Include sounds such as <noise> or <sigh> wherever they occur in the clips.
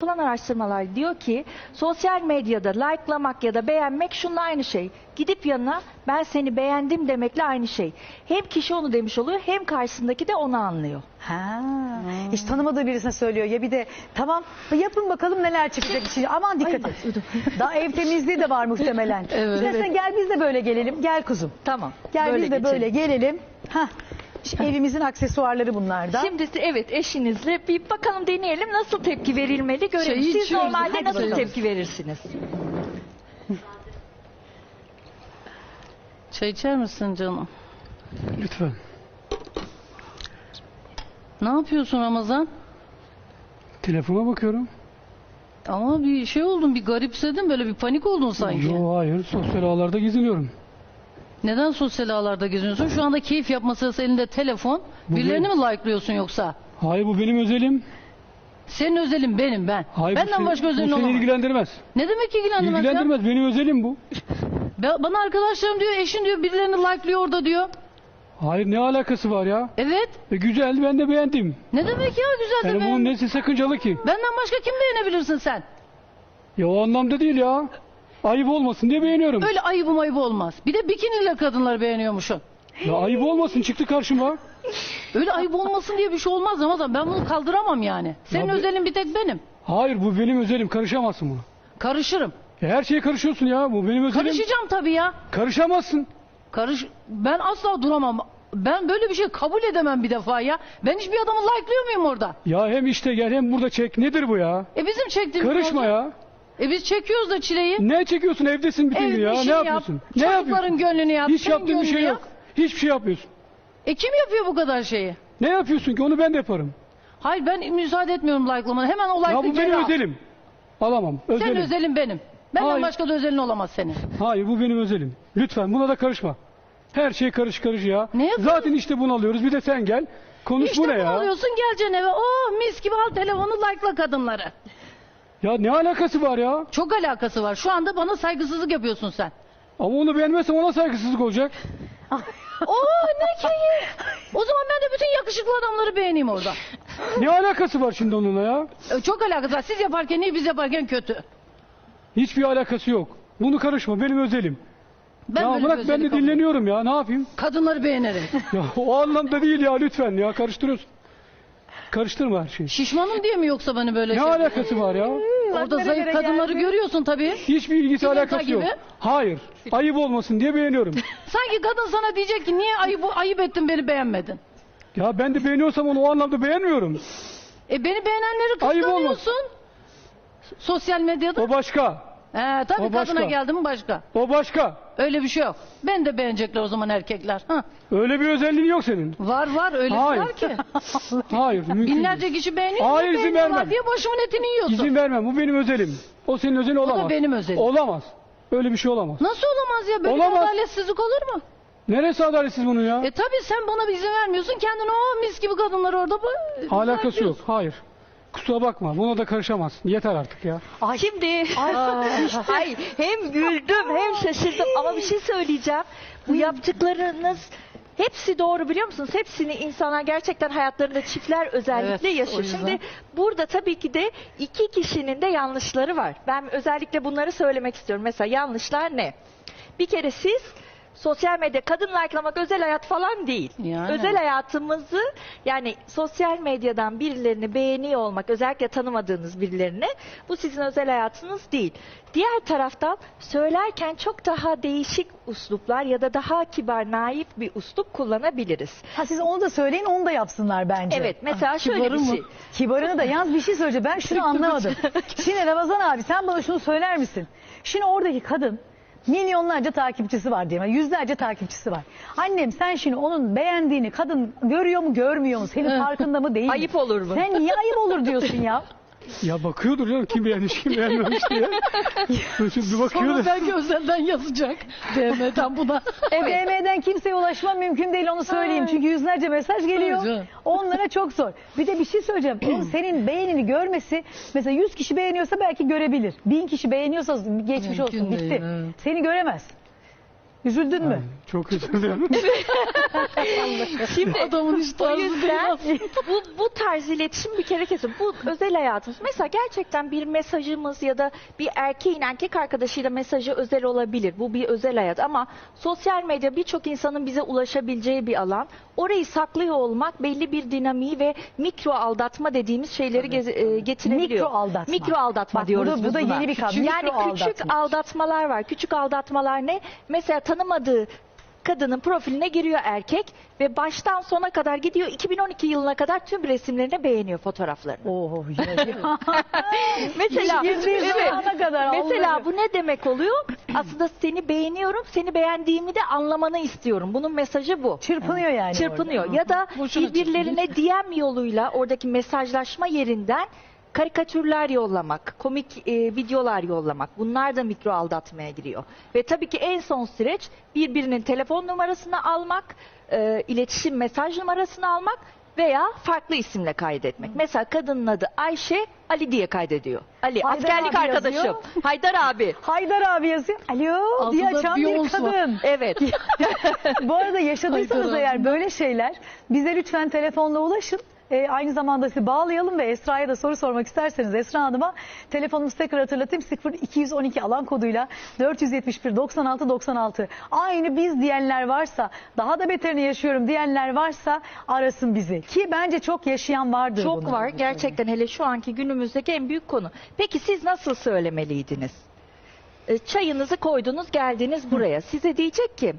Yapılan araştırmalar diyor ki sosyal medyada likelamak ya da beğenmek şununla aynı şey. Gidip yanına ben seni beğendim demekle aynı şey. Hem kişi onu demiş oluyor hem karşısındaki de onu anlıyor. Ha, hiç tanımadığı birisine söylüyor ya bir de tamam yapın bakalım neler çıkacak için. Aman dikkat et. Daha ev temizliği de var muhtemelen. <laughs> Evet. İstersen gel biz de böyle gelelim. Gel kuzum. Tamam. Gel biz de geçelim. böyle gelelim. Hah. İşte <laughs> evimizin aksesuarları bunlardan. Şimdi evet eşinizle bir bakalım deneyelim nasıl tepki verilmeli görelim. Çayı Siz içiyoruz. normalde Hadi nasıl bakalım. tepki verirsiniz? Çay içer misin canım? Lütfen. Ne yapıyorsun Ramazan? Telefona bakıyorum. Ama bir şey oldun, bir garipsedin, böyle bir panik oldun sanki. Yo hayır sosyal ağlarda geziniyorum. Neden sosyal ağlarda geziyorsun? Şu anda keyif yapma sırası elinde telefon. Bu Birilerini benim. mi like'lıyorsun yoksa? Hayır bu benim özelim. Senin özelin benim ben. Hayır, bu Benden seni- başka bu özelin seni olamaz. ilgilendirmez. Ne demek ilgilendirmez, ya? İlgilendirmez benim özelim bu. Ba- Bana arkadaşlarım diyor, eşin diyor, birilerini like'lıyor orada diyor. Hayır ne alakası var ya? Evet. E, güzel ben de beğendim. Ne demek ya güzel de Yani bunun nesi sakıncalı ki? Benden başka kim beğenebilirsin sen? Ya o anlamda değil ya. Ayıp olmasın diye beğeniyorum. Öyle ayıbım ayıp olmaz. Bir de bikiniyle kadınları beğeniyormuşsun. Ya ayıp olmasın çıktı karşıma. Öyle ayıp olmasın diye bir şey olmaz Ramazan. Ben bunu kaldıramam yani. Senin Ya be- özelin bir tek benim. Hayır bu benim özelim karışamazsın buna. Karışırım. Ya her şeye karışıyorsun ya bu benim özelim. Karışacağım tabii ya. Karışamazsın. Karış ben asla duramam. Ben böyle bir şey kabul edemem bir defa ya. Ben hiçbir adamı like'lıyor muyum orada? Ya hem işte gel hem burada çek. Nedir bu ya? E bizim çektiğimiz Karışma olacak. ya. E biz çekiyoruz da çileyi. Ne çekiyorsun evdesin bütün gün ya? işini Ne yap. yapıyorsun? Ne Çocukların yapıyorsun? gönlünü yap. Hiç senin yaptığın bir şey gönlünü yok. yap. Hiçbir şey yapmıyorsun. E kim yapıyor bu kadar şeyi? Ne yapıyorsun ki? Onu ben de yaparım. Hayır ben müsaade etmiyorum like'lamana. Hemen o Ya like'ı bu geri benim al. özelim. Alamam. Senin Özelim. özelin benim. Benden Hayır. başka da özelin olamaz senin. Hayır bu benim özelim. Lütfen buna da karışma. Her şey karış karış ya. Ne yapıyorsun? Zaten işte bunu alıyoruz. Bir de sen gel. Konuş İşte bu ne bunu ya? alıyorsun geleceksin eve. Oh mis gibi al telefonu like'la kadınları. Ya ne alakası var ya? Çok alakası var. Şu anda bana saygısızlık yapıyorsun sen. Ama onu beğenmezsem ona saygısızlık olacak. <laughs> Oo ne keyif. O zaman ben de bütün yakışıklı adamları beğeneyim orada. Ne alakası var şimdi onunla ya? E, Çok alakası var. Siz yaparken iyi biz yaparken kötü. Hiçbir alakası yok. Bunu karışma. Benim özelim. Ben ya böyle bırak ben de dinleniyorum ya. Ne yapayım? Kadınları beğenirim. Ya o anlamda değil ya lütfen ya. Karıştırıyorsun. Karıştırma her şeyi. Şişmanım diye mi yoksa beni böyle Ne şey? alakası var ya? Orada Aklına zayıf kadınları geldi. görüyorsun tabii. Hiçbir ilgisi Kimin alakası yok. Hayır. Ayıp olmasın diye beğeniyorum. <laughs> Sanki kadın sana diyecek ki niye ayıp, ayıp ettin beni beğenmedin. Ya ben de beğeniyorsam onu o anlamda beğenmiyorum. E beni beğenenleri Ayıp kıskanıyorsun. Sosyal medyada. O başka. He, tabii o başka. kadına geldi mi başka. O başka. Öyle bir şey yok. Ben de beğenecekler o zaman erkekler. Ha. Öyle bir özelliğin yok senin. Var var öyle Hayır. var ki. <laughs> Hayır. Mümkün değil. Binlerce kişi beğeniyor. Hayır, izin vermem. diye başımın etini yiyorsun. İzin vermem. Bu benim özelim. O senin özelin olamaz. benim özelim. Olamaz. Öyle bir şey olamaz. Nasıl olamaz ya? Böyle Olamaz. bir adaletsizlik olur mu? Neresi adaletsiz bunun ya? E tabi sen bana bir izin vermiyorsun. Kendin o mis gibi kadınlar orada. bu- Alakası yok. Hayır. Kusura bakma. Buna da karışamazsın. Yeter artık ya. Şimdi Hayır, hem güldüm hem şaşırdım ama bir şey söyleyeceğim. Bu yaptıklarınız hepsi doğru biliyor musunuz? Hepsini insanlar gerçekten hayatlarında çiftler özellikle Evet, o yaşıyor. yüzden. Şimdi burada tabii ki de iki kişinin de yanlışları var. Ben özellikle bunları söylemek istiyorum. Mesela yanlışlar ne? Bir kere siz sosyal medya kadın likelamak özel hayat falan değil. Yani. Özel hayatımızı yani sosyal medyadan birilerini beğeniyor olmak özellikle tanımadığınız birilerini bu sizin özel hayatınız değil. Diğer taraftan söylerken çok daha değişik usluplar ya da daha kibar naif bir uslup kullanabiliriz. Ha siz onu da söyleyin onu da yapsınlar bence. Evet mesela şöyle kibarı bir mı? şey. Kibarını da yalnız bir şey söyleyeceğim. Ben şunu <laughs> anlamadım. Şimdi Ramazan abi sen bana şunu söyler misin? Şimdi oradaki kadın milyonlarca takipçisi var diyelim. Yüzlerce takipçisi var. Annem sen şimdi onun beğendiğini kadın görüyor mu görmüyor mu? Senin farkında mı değil mi? Ayıp olur mu? Sen niye ayıp olur diyorsun ya? Ya bakıyordur canım kim beğenmiş kim beğenmemiş diye. Şimdi bir Sonra belki özelden yazacak. DM'den buna. Evet. DM'den kimseye ulaşmam mümkün değil onu söyleyeyim. Çünkü yüzlerce mesaj geliyor. Canım. Onlara çok zor. Bir de bir şey söyleyeceğim. O <clears throat> senin beğenini görmesi mesela 100 kişi beğeniyorsa belki görebilir. 1000 kişi beğeniyorsa geçmiş Mümkün olsun bitti. değil, evet. Seni göremez. Üzüldün mü? Çok üzüldüm. Şimdi <laughs> Adamın hiç o tarzı yüzden bu, bu tarz iletişim bir kere kesin. Bu özel hayatımız. Mesela gerçekten bir mesajımız ya da bir erkeğin erkek arkadaşıyla mesajı özel olabilir. Bu bir özel hayat ama sosyal medya birçok insanın bize ulaşabileceği bir alan. Orayı saklıyor olmak belli bir dinamiği ve mikro aldatma dediğimiz şeyleri geze- e, getirebiliyor. Mikro aldatma. Mikro aldatma Bak, diyoruz bu da- biz bu da buna. yeni bir kavram. Yani küçük aldatma. aldatmalar var. Küçük aldatmalar ne? Mesela tanımadığı kadının profiline giriyor erkek ve baştan sona kadar gidiyor 2012 yılına kadar tüm resimlerini beğeniyor fotoğraflarını. Oo, <laughs> ya. Mesela evet. kadar Mesela Allah'ım. bu ne demek oluyor? Aslında seni beğeniyorum, seni beğendiğimi de anlamanı istiyorum. Bunun mesajı bu. Çırpınıyor yani. Çırpınıyor. orada. Ya da Boşuna birbirlerine DM yoluyla oradaki mesajlaşma yerinden karikatürler yollamak, komik e, videolar yollamak. Bunlar da mikro aldatmaya giriyor. Ve tabii ki en son süreç birbirinin telefon numarasını almak, e, iletişim mesaj numarasını almak veya farklı isimle kaydetmek. Mesela kadının adı Ayşe, Ali diye kaydediyor. Ali, Haydar askerlik abi arkadaşım. yazıyor. Haydar abi. <laughs> Haydar abi yazıyor. Alo diye Altında açan bir Beyoncé var. kadın. Evet. <laughs> Bu arada yaşadıysanız Haydar eğer abi. böyle şeyler bize lütfen telefonla ulaşın. Ee, aynı zamanda sizi bağlayalım ve Esra'ya da soru sormak isterseniz Esra Hanım'a telefonumuzu tekrar hatırlatayım 0212 alan koduyla 471 96 96 aynı biz diyenler varsa daha da beterini yaşıyorum diyenler varsa arasın bizi ki bence çok yaşayan vardır Çok bunu. var. Gerçekten hele şu anki günümüzdeki en büyük konu. Peki siz nasıl söylemeliydiniz? E, Çayınızı koydunuz, geldiniz buraya. Size diyecek ki,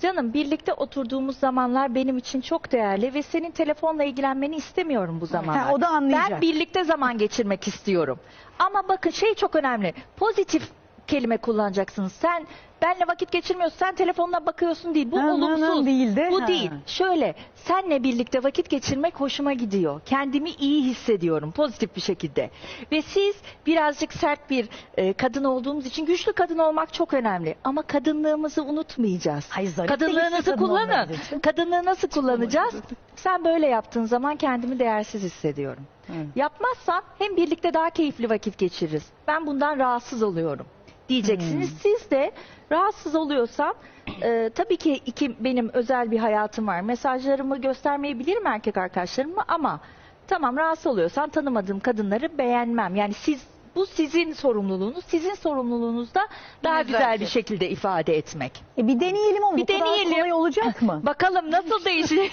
canım birlikte oturduğumuz zamanlar benim için çok değerli ve senin telefonla ilgilenmeni istemiyorum bu zamanlar. Ha, o da anlayacak. Ben birlikte zaman geçirmek istiyorum. Ama bakın şey çok önemli. Pozitif kelime kullanacaksınız. Sen benle vakit geçirmiyorsun, sen telefonuna bakıyorsun değil. Bu Ha, ha, ha, olumsuz. değil de, Bu ha. değil. Şöyle, senle birlikte vakit geçirmek hoşuma gidiyor. Kendimi iyi hissediyorum pozitif bir şekilde. Ve siz birazcık sert bir e, kadın olduğumuz için güçlü kadın olmak çok önemli. Ama kadınlığımızı unutmayacağız. Hayır, zarif de güçlü Kadınlığınızı kadın kullanın. olmanız için. Kadınlığı nasıl kullanacağız? Sen böyle yaptığın zaman kendimi değersiz hissediyorum. Yapmazsan hem birlikte daha keyifli vakit geçiririz. Ben bundan rahatsız oluyorum diyeceksiniz. Siz de rahatsız oluyorsam e, tabii ki iki benim özel bir hayatım var. Mesajlarımı göstermeyebilirim erkek arkadaşlarıma ama tamam rahatsız oluyorsan tanımadığım kadınları beğenmem. Yani siz bu sizin sorumluluğunuz. Sizin sorumluluğunuz da daha güzel bir Nezaket. şekilde ifade etmek. E bir deneyelim ama Bir bu kadar deneyelim. kolay olacak mı? <laughs> Bakalım nasıl değişecek.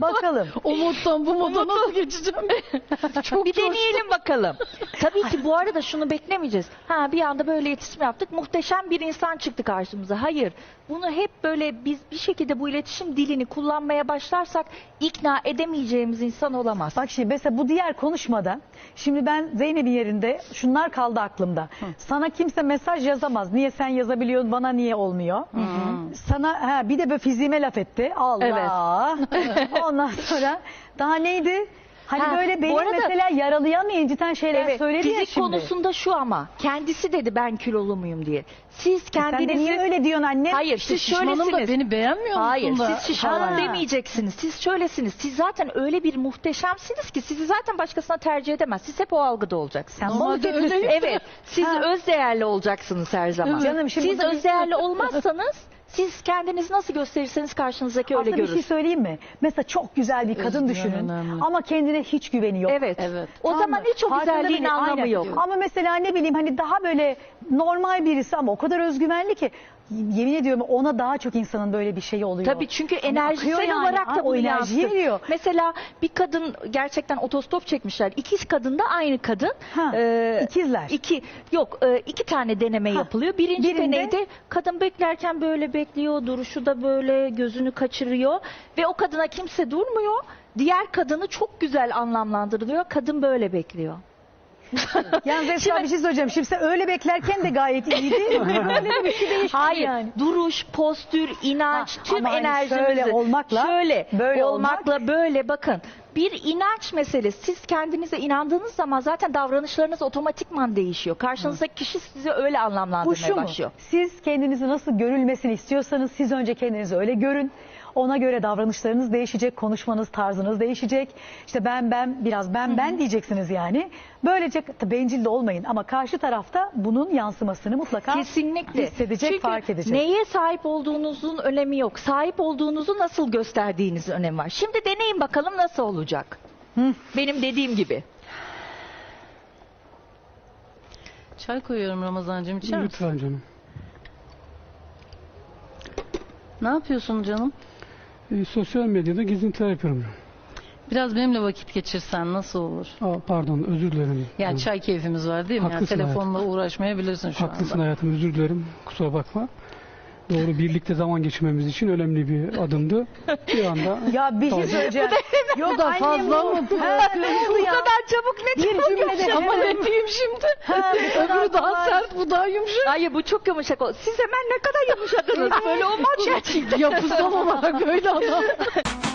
Bakalım. Moddan bu moda nasıl geçeceğim? <laughs> Çok bir coştum. deneyelim bakalım. Tabii ki bu arada şunu beklemeyeceğiz. Ha bir anda böyle iletişim yaptık. Muhteşem bir insan çıktı karşımıza. Hayır. Bunu hep böyle biz bir şekilde bu iletişim dilini kullanmaya başlarsak ikna edemeyeceğimiz insan olamaz. Bak şimdi mesela bu diğer konuşmada şimdi ben Zeynep'in yerinde şunlar kaldı aklımda. Sana kimse mesaj yazamaz. Niye sen yazabiliyorsun bana niye olmuyor? Sana ha, bir de böyle fiziğime laf etti. Allah. <laughs> Ondan sonra daha neydi? Hani Ha, böyle bu beni arada- mesela yaralayan ve inciten şeyler Evet, söyledi ya fizik şimdi. konusunda şu ama kendisi dedi ben kilolu muyum diye. Siz Sen de kendinizi niye öyle diyorsun anne? Hayır siz şişmanım da şöylesiniz. beni beğenmiyor musun Hayır da? siz şişmanım Ha. demeyeceksiniz. Siz şöylesiniz. Siz zaten öyle bir muhteşemsiniz ki sizi zaten başkasına tercih edemez. Siz hep o algıda olacaksınız. Sen Normalde öyleyim. Evet, siz Ha. öz değerli olacaksınız her zaman. Canım, şimdi siz burada öz değerli olmazsanız <laughs> siz kendinizi nasıl gösterirseniz karşınızdaki öyle Aslında bir görür. şey söyleyeyim mi? Mesela çok güzel bir kadın Özgüven düşünün önemli. ama kendine hiç güveni yok. Evet. Evet. O Tamam zaman mı? hiç o Farkında güzelliğin bile- anlamı Aynen. yok. Ama mesela ne bileyim hani daha böyle normal birisi ama o kadar özgüvenli ki yemin ediyorum ona daha çok insanın böyle bir şeyi oluyor. Tabii çünkü Hani enerjisel yani. olarak Ha, da o bunu enerjiyi yansıtır. veriyor. Mesela bir kadın gerçekten otostop çekmişler. İkiz kadın da aynı kadın. Ha, ikizler. İki, yok e, iki tane deneme Ha, yapılıyor. Birinci birinde- deneyde kadın beklerken böyle bekliyor. Duruşu da böyle gözünü kaçırıyor. Ve o kadına kimse durmuyor. Diğer kadını çok güzel anlamlandırılıyor. Kadın böyle bekliyor. <laughs> Yalnız Esra bir şey söyleyeceğim. Şimdi sen öyle beklerken de gayet iyiydi. <laughs> Böyle de bir şey Hayır, yani. duruş, postür, inanç, Ha, tüm ama hani enerjimizi şöyle olmakla, şöyle böyle olmakla böyle bakın. Bir inanç meselesi. Siz kendinize inandığınız zaman zaten davranışlarınız otomatikman değişiyor. Karşınızdaki kişi sizi öyle Bu anlamlandırmaya şu mu? başlıyor. Siz kendinizi nasıl görülmesini istiyorsanız siz önce kendinizi öyle görün. Ona göre davranışlarınız değişecek, konuşmanız, tarzınız değişecek. İşte ben ben biraz ben ben diyeceksiniz yani. Böylece bencil de olmayın ama karşı tarafta bunun yansımasını mutlaka Kesinlikle. hissedecek, Çünkü fark edecek. neye sahip olduğunuzun önemi yok. Sahip olduğunuzu nasıl gösterdiğiniz önemi var. Şimdi deneyin bakalım nasıl olacak. Benim dediğim gibi. Çay koyuyorum Ramazancığım içer misin? Lütfen canım. Ne yapıyorsun canım? E, sosyal medyada gezintiler yapıyorum. Biraz benimle vakit geçirsen nasıl olur? Aa, pardon özür dilerim. Yani çay keyfimiz var değil mi? Yani Haklısın telefonla uğraşmayabilirsin şu Haklısın anda. hayatım özür dilerim. Kusura bakma. Doğru birlikte zaman geçirmemiz için önemli bir adımdı. Bir anda <laughs> Ya bir şey Tamam. söyleyeceğim. Yok da annem fazla bu- mı? Ha, ne oldu Bu ya? kadar çabuk ne Bir çabuk cümlede yumuşak. Ama ne diyeyim şimdi? Öbürü daha sert, bu daha yumuşak. Hayır bu çok yumuşak. Siz hemen ne kadar yumuşadınız. <laughs> Böyle olmaz gerçekten. Yapısal olarak böyle adam. <laughs>